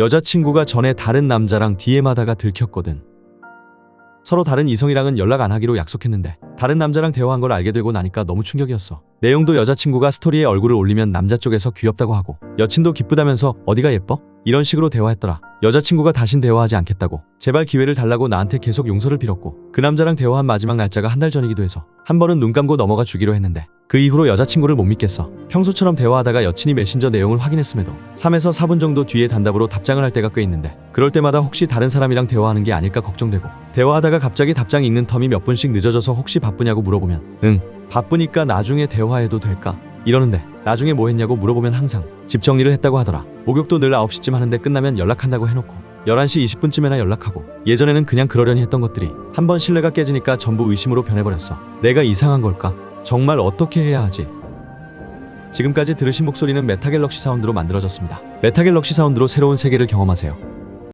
여자친구가 전에 다른 남자랑 DM하다가 들켰거든. 서로 다른 이성이랑은 연락 안 하기로 약속했는데 다른 남자랑 대화한 걸 알게 되고 나니까 너무 충격이었어. 내용도 여자친구가 스토리에 얼굴을 올리면 남자 쪽에서 귀엽다고 하고 여친도 기쁘다면서 어디가 예뻐? 이런 식으로 대화했더라. 여자친구가 다신 대화하지 않겠다고 제발 기회를 달라고 나한테 계속 용서를 빌었고 그 남자랑 대화한 마지막 날짜가 한 달 전이기도 해서 한 번은 눈 감고 넘어가 주기로 했는데 그 이후로 여자친구를 못 믿겠어. 평소처럼 대화하다가 여친이 메신저 내용을 확인했음에도 3에서 4분 정도 뒤에 단답으로 답장을 할 때가 꽤 있는데 그럴 때마다 혹시 다른 사람이랑 대화하는 게 아닐까 걱정되고 대화하다가 갑자기 답장 읽는 텀이 몇 분씩 늦어져서 혹시 바쁘냐고 물어보면 응 바쁘니까 나중에 대화해도 될까 이러는데 나중에 뭐 했냐고 물어보면 항상 집 정리를 했다고 하더라. 목욕도 늘 9시쯤 하는데 끝나면 연락한다고 해놓고 11시 20분쯤에나 연락하고 예전에는 그냥 그러려니 했던 것들이 한 번 신뢰가 깨지니까 전부 의심으로 변해버렸어. 내가 이상한 걸까? 정말 어떻게 해야 하지? 지금까지 들으신 목소리는 메타갤럭시 사운드로 만들어졌습니다. 메타갤럭시 사운드로 새로운 세계를 경험하세요